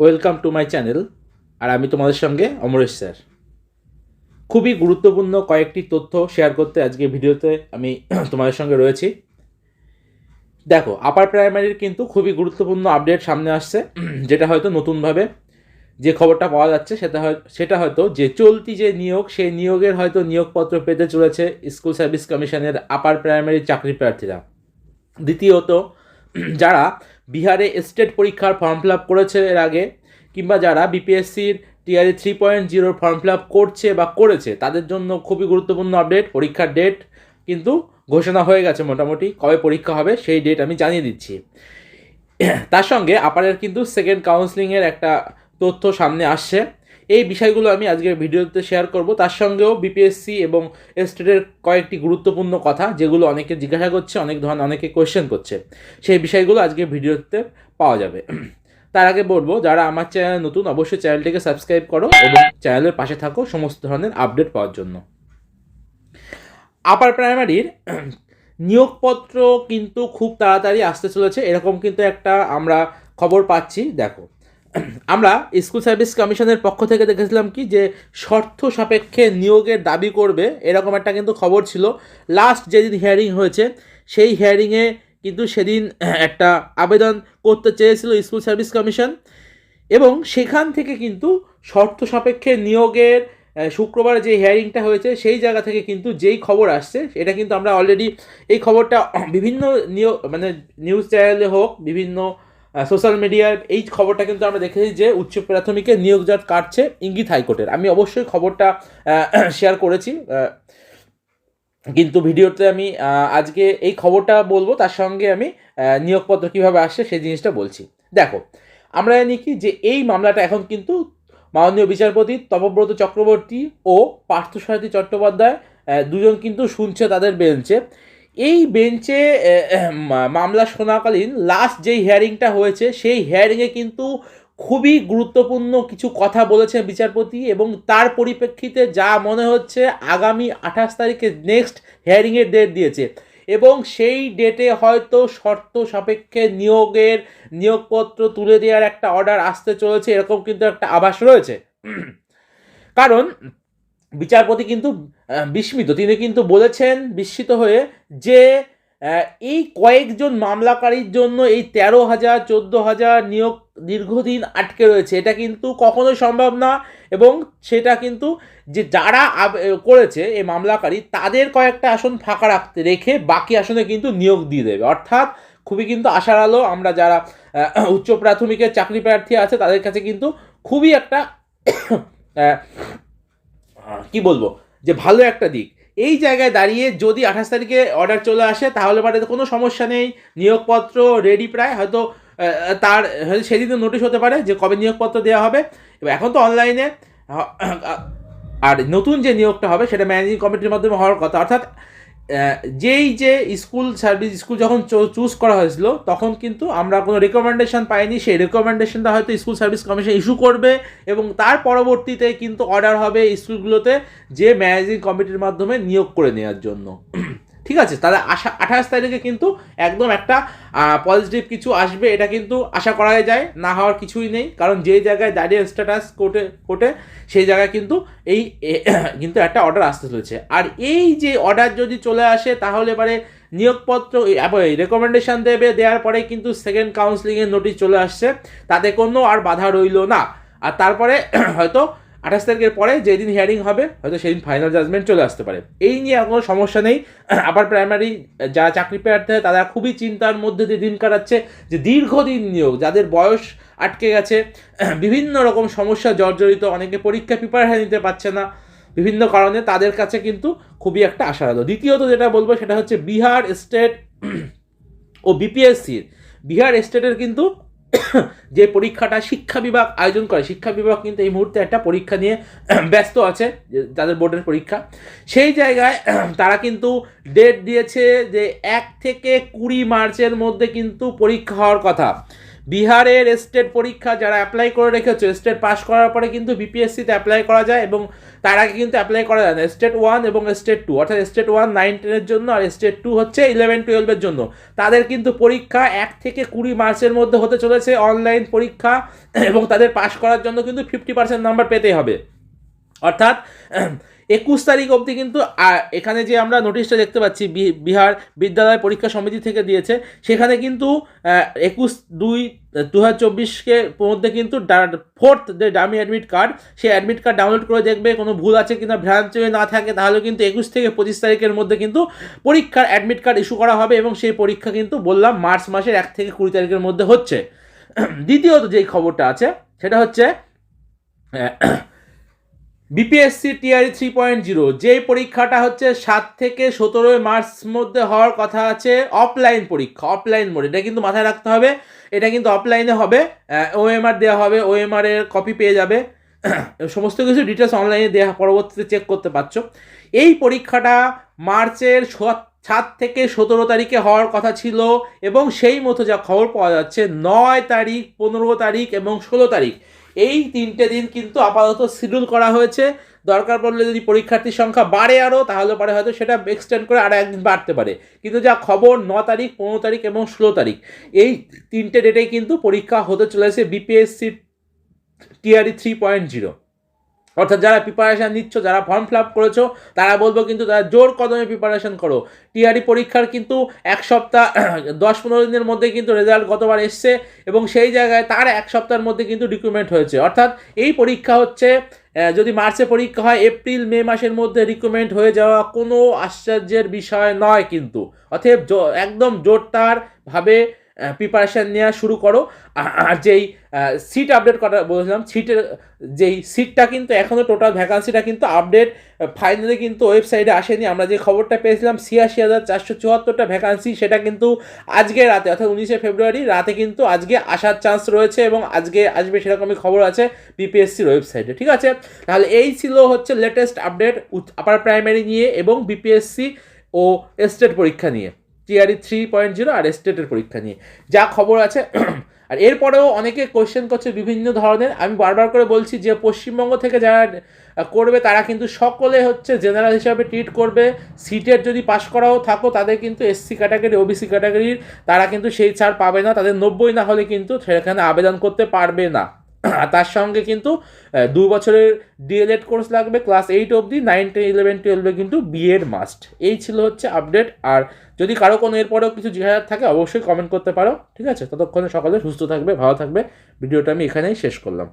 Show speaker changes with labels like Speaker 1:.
Speaker 1: Welcome to my channel আর আমি তোমাদের সঙ্গে অমরেশ স্যার। খুবই গুরুত্বপূর্ণ কয়েকটি তথ্য শেয়ার করতে আজকে ভিডিওতে আমি তোমাদের সঙ্গে রয়েছি। দেখো আপার প্রাইমারির কিন্তু খুবই গুরুত্বপূর্ণ আপডেট সামনে আসছে, যেটা হয়তো নতুনভাবে যে খবরটা পাওয়া যাচ্ছে, সেটা হয় সেটা হয়তো যে চলতি যে নিয়োগ, সেই নিয়োগের হয়তো নিয়োগপত্র পেতে চলেছে স্কুল সার্ভিস কমিশনের আপার প্রাইমারি চাকরি প্রার্থীরা। দ্বিতীয়ত, যারা বিহারে স্টেট পরীক্ষার ফর্ম ফিল আপ করেছে এর আগে, কিংবা যারা বিপিএসসির টিআরই থ্রি পয়েন্ট জিরোর ফর্ম ফিল আপ করছে বা করেছে, তাদের জন্য খুবই গুরুত্বপূর্ণ আপডেট পরীক্ষার ডেট কিন্তু ঘোষণা হয়ে গেছে মোটামুটি, কবে পরীক্ষা হবে সেই ডেট আমি জানিয়ে দিচ্ছি। তার সঙ্গে আপারের কিন্তু সেকেন্ড কাউন্সিলিংয়ের একটা তথ্য সামনে আসছে। এই বিষয়গুলো আমি আজকের ভিডিওতে শেয়ার করব। তার সঙ্গেও বিপিএসসি এবং স্টেটের কয়েকটি গুরুত্বপূর্ণ কথা, যেগুলো অনেকে জিজ্ঞাসা করছে, অনেক ধরনের অনেকে কোয়েশ্চেন করছে। সেই বিষয়গুলো আজকের ভিডিওতে পাওয়া যাবে। তার আগে বলব, যারা আমার চ্যানেল নতুন, অবশ্যই চ্যানেলটিকে সাবস্ক্রাইব করো এবং চ্যানেলের পাশে থাকো সমস্ত ধরনের আপডেট পাওয়ার জন্য। আপার প্রাইমারির নিয়োগপত্র কিন্তু খুব তাড়াতাড়ি আসতে চলেছে। এরকম কিন্তু একটা আমরা খবর পাচ্ছি, দেখো। আমরা স্কুল সার্ভিস কমিশনের পক্ষ থেকে দেখেছিলাম কি যে শর্ত সাপেক্ষে নিয়োগের দাবি করবে, এরকম একটা কিন্তু খবর ছিল। লাস্ট যেদিন হিয়ারিং হয়েছে, সেই হিয়ারিংয়ে কিন্তু সেদিন একটা আবেদন করতে চেয়েছিল স্কুল সার্ভিস কমিশন। এবং সেখান থেকে কিন্তু শর্ত সাপেক্ষে নিয়োগের শুক্রবার যে হিয়ারিংটা হয়েছে, সেই জায়গা থেকে কিন্তু যেই খবর আসছে এটা কিন্তু আমরা অলরেডি এই খবরটা বিভিন্ন নিয়োগ মানে নিউজ চ্যানেলে হোক, বিভিন্ন সোশ্যাল মিডিয়ার এই খবরটা কিন্তু আমরা দেখেছি যে উচ্চ প্রাথমিকে নিয়োগজাত কাটছে ইঙ্গিত হাইকোর্টের। আমি অবশ্যই খবরটা শেয়ার করেছি কিন্তু ভিডিওতে আমি আজকে এই খবরটা বলব, তার সঙ্গে আমি নিয়োগপত্র কীভাবে আসছে সেই জিনিসটা বলছি। দেখো, আমরা জানি কি যে এই মামলাটা এখন কিন্তু মাননীয় বিচারপতি তপব্রত চক্রবর্তী ও পার্থসারথী চট্টোপাধ্যায় দুজন কিন্তু শুনছে তাদের বেঞ্চে। এই বেঞ্চে মামলা শোনাকালীন লাস্ট যেই হিয়ারিংটা হয়েছে, সেই হিয়ারিংয়ে কিন্তু খুবই গুরুত্বপূর্ণ কিছু কথা বলেছেন বিচারপতি এবং তার পরিপ্রেক্ষিতে যা মনে হচ্ছে আগামী আঠাশ তারিখে নেক্সট হিয়ারিংয়ের ডেট দিয়েছে। এবং সেই ডেটে হয়তো শর্ত সাপেক্ষে নিয়োগের নিয়োগপত্র তুলে দেওয়ার একটা অর্ডার আসতে চলেছে, এরকম কিন্তু একটা আভাস রয়েছে। কারণ বিচারপতি কিন্তু বিস্মিত। তিনি কিন্তু বলেছেন, বিস্মিত হয়ে যে এই কয়েকজন মামলাকারীর জন্য এই তেরো হাজার, চোদ্দ হাজার নিয়োগ দীর্ঘদিন আটকে রয়েছে। এটা কিন্তু কখনোই সম্ভব না এবং সেটা কিন্তু যে যারা করেছে এই মামলাকারী, তাদের কয়েকটা আসন ফাঁকা রাখতে, রেখে বাকি আসনে কিন্তু নিয়োগ দিয়ে দেবে। অর্থাৎ খুবই কিন্তু আশার আলো, আমরা যারা উচ্চ প্রাথমিকের চাকরি প্রার্থী আছে, তাদের কাছে কিন্তু খুবই একটা কি বলব? যে ভালো একটা দিক। এই জায়গায় দাঁড়িয়ে যদি আঠাশ তারিখে অর্ডার চলে আসে, তাহলে মানে কোনো সমস্যা নেই। নিয়োগপত্র রেডি প্রায়। হয়তো তার সেদিনও নোটিশ হতে পারে যে কবে নিয়োগপত্র দেওয়া হবে। এবার এখন তো অনলাইনে আর নতুন যে নিয়োগটা হবে, সেটা ম্যানেজিং কমিটির মাধ্যমে হওয়ার কথা। অর্থাৎ যেই যে স্কুল সার্ভিস, স্কুল যখন চুজ করা হয়েছিল, তখন কিন্তু আমরা কোনো রেকমেন্ডেশন পাইনি। সেই রেকমেন্ডেশনটা হয়তো স্কুল সার্ভিস কমিশন ইস্যু করবে এবং তার পরবর্তীতে কিন্তু অর্ডার হবে স্কুলগুলোতে যে ম্যানেজিং কমিটির মাধ্যমে নিয়োগ করে নেওয়ার জন্য। ঠিক আছে? তাহলে আশা, আঠাশ তারিখে কিন্তু একদম একটা পজিটিভ কিছু আসবে, এটা কিন্তু আশা করা যায়, না হওয়ার কিছুই নেই। কারণ যে জায়গায় দাঁড়িয়ে স্ট্যাটাস কোর্টে কোর্টে সেই জায়গায় কিন্তু এই কিন্তু একটা অর্ডার আসতে চলেছে। আর এই যে অর্ডার যদি চলে আসে, তাহলে এবারে নিয়োগপত্র রেকমেন্ডেশন দেবে, দেওয়ার পরে কিন্তু সেকেন্ড কাউন্সিলিংয়ের নোটিশ চলে আসছে। তাতে কোনো আর বাধা রইল না। আর তারপরে হয়তো আঠাশ তারিখের পরে যেদিন হিয়ারিং হবে, হয়তো সেদিন ফাইনাল জাজমেন্ট চলে আসতে পারে। এই নিয়ে কোনো সমস্যা নেই। আবার প্রাইমারি যারা চাকরি প্রার্থী তারা খুবই চিন্তার মধ্যে দিয়ে দিন কাটাচ্ছে যে দীর্ঘদিন নিয়োগ, যাদের বয়স আটকে গেছে, বিভিন্ন রকম সমস্যা জর্জরিত, অনেকে পরীক্ষা প্রিপারেশন নিতে পারছে না। বিভিন্ন কারণে তাদের কাছে কিন্তু খুবই একটা আশা আলো দ্বিতীয়ত যেটা বলব, সেটা হচ্ছে বিহার স্টেট ও বিপিএসসির বিহার স্টেটের কিন্তু যে পরীক্ষাটা শিক্ষা বিভাগ আয়োজন করে, শিক্ষা বিভাগ কিন্তু এই মুহূর্তে একটা পরীক্ষা নিয়ে ব্যস্ত আছে তাদের বোর্ডের পরীক্ষা। সেই জায়গায় তারা কিন্তু ডেট দিয়েছে যে এক থেকে কুড়ি মার্চের মধ্যে কিন্তু পরীক্ষা হওয়ার কথা। বিহারের স্টেট পরীক্ষা যারা অ্যাপ্লাই করে রেখেছে স্টেট পাস করার পরে কিন্তু বিপিএসসিতে অ্যাপ্লাই করা যায় এবং তার আগে কিন্তু অ্যাপ্লাই করা যায় না। স্টেট ওয়ান এবং স্টেট টু অর্থাৎ স্টেট ওয়ান নাইন টেনের জন্য আর স্টেট টু হচ্ছে ইলেভেন টুয়েলভের জন্য। তাদের কিন্তু পরীক্ষা এক থেকে কুড়ি মার্চের মধ্যে হতে চলেছে অনলাইন পরীক্ষা এবং তাদের পাস করার জন্য কিন্তু ফিফটি পার্সেন্ট নাম্বার পেতে হবে। অর্থাৎ একুশ তারিখ অবধি কিন্তু এখানে যে আমরা নোটিশটা দেখতে পাচ্ছি বিহার বিদ্যালয় পরীক্ষা সমিতি থেকে দিয়েছে, সেখানে কিন্তু একুশ দুই দু হাজার চব্বিশকে মধ্যে কিন্তু ফোর্থ যে ডামি অ্যাডমিট কার্ড সেই অ্যাডমিট কার্ড ডাউনলোড করে দেখবে কোনো ভুল আছে কিনা, ভ্রান্তি না থাকে, তাহলে কিন্তু একুশ থেকে পঁচিশ তারিখের মধ্যে কিন্তু পরীক্ষার অ্যাডমিট কার্ড ইস্যু করা হবে এবং সেই পরীক্ষা কিন্তু বললাম মার্চ মাসের এক থেকে কুড়ি তারিখের মধ্যে হচ্ছে। দ্বিতীয়ত যেই খবরটা আছে, সেটা হচ্ছে BPSC TRE three point zero যেই পরীক্ষাটা হচ্ছে সাত থেকে সতেরোই মার্চ মধ্যে হওয়ার কথা আছে অফলাইন পরীক্ষা অফলাইন মোড এটা কিন্তু মাথায় রাখতে হবে। এটা কিন্তু অফলাইনে হবে ওএমআর দেওয়া হবে ওএমআর এর কপি পেয়ে যাবে। সমস্ত কিছু ডিটেলস অনলাইনে দেওয়া পরবর্তীতে চেক করতে পারছ। এই পরীক্ষাটা মার্চের সাত থেকে সতেরো তারিখে হওয়ার কথা ছিল এবং সেই মতো যা খবর পাওয়া যাচ্ছে, নয় তারিখ, পনেরো তারিখ এবং ষোলো তারিখ। এই তিনটে দিন কিন্তু আপাতত শিডিউল করা হয়েছে। দরকার পড়লে যদি পরীক্ষার্থীর সংখ্যা বাড়ে আরও তাহলে পরে হয়তো সেটা এক্সটেন্ড করে আরও একদিন বাড়তে পারে। কিন্তু যা খবর, ন তারিখ, পনেরো তারিখ এবং ষোলো তারিখ, এই তিনটে ডেটেই কিন্তু পরীক্ষা হতে চলেছে BPSC TRE three point zero অর্থাৎ যারা প্রিপারেশান নিচ্ছ, যারা ফর্ম ফিল আপ করেছ, তারা বলব কিন্তু তারা জোর কদমে প্রিপারেশন করো। টিআরই পরীক্ষার কিন্তু এক সপ্তাহ, দশ পনেরো দিনের মধ্যে কিন্তু রেজাল্ট গতবার এসছে এবং সেই জায়গায় তার এক সপ্তাহের মধ্যে কিন্তু রিক্রুটমেন্ট হয়েছে। অর্থাৎ এই পরীক্ষা হচ্ছে যদি মার্চে পরীক্ষা হয় এপ্রিল মে মাসের মধ্যে রিক্রুটমেন্ট হয়ে যাওয়া কোনো আশ্চর্যের বিষয় নয় কিন্তু। অতএব একদম জোরদারভাবে প্রিপারেশান নেওয়া শুরু করো। আর যেই সিট আপডেট করা বলছিলাম সিটের যেই সিটটা কিন্তু এখনও টোটাল ভ্যাকান্সিটা কিন্তু আপডেট ফাইনালি কিন্তু ওয়েবসাইটে আসেনি। আমরা যে খবরটা পেয়েছিলাম, ছিয়াশি হাজার চারশো চুয়াত্তরটা ভ্যাকান্সি সেটা কিন্তু আজকে রাতে, অর্থাৎ উনিশে ফেব্রুয়ারি রাতে কিন্তু আজকে আসার চান্স রয়েছে এবং আজকে আসবে সেরকমই খবর আছে বিপিএসসির ওয়েবসাইটে ঠিক আছে? তাহলে এই ছিল হচ্ছে লেটেস্ট আপডেট আপার প্রাইমারি নিয়ে এবং বিপিএসসি ও স্টেট পরীক্ষা নিয়ে। টিআরই থ্রি পয়েন্ট জিরো আর স্টেটের পরীক্ষা নিয়ে। যা খবর আছে, আর এরপরেও অনেকে কোয়েশ্চেন করছে বিভিন্ন ধরনের। আমি বারবার করে বলছি যে, পশ্চিমবঙ্গ থেকে যারা করবে, তারা কিন্তু সকলে হচ্ছে জেনারেল হিসাবে ট্রিট করবে। সিটের যদি পাশ করাও থাকো, তাদের কিন্তু এসসি ক্যাটাগরি ওবিসি ক্যাটাগরির তারা কিন্তু সেই ছাড় পাবে না। তাদের নব্বই না হলে কিন্তু সেখানে আবেদন করতে পারবে না। তার সঙ্গে কিন্তু দু বছরের ডিএলএড কোর্স লাগবে, ক্লাস এইট অবধি নাইন টেন ইলেভেন টুয়েলভে কিন্তু বিএড মাস্ট এই ছিল হচ্ছে আপডেট আর যদি কারও কোনো এরপরেও কিছু জিজ্ঞাসা থাকে, অবশ্যই কমেন্ট করতে পারো, ঠিক আছে? ততক্ষণে সকলে সুস্থ থাকবে, ভালো থাকবে। ভিডিওটা আমি এখানেই শেষ করলাম।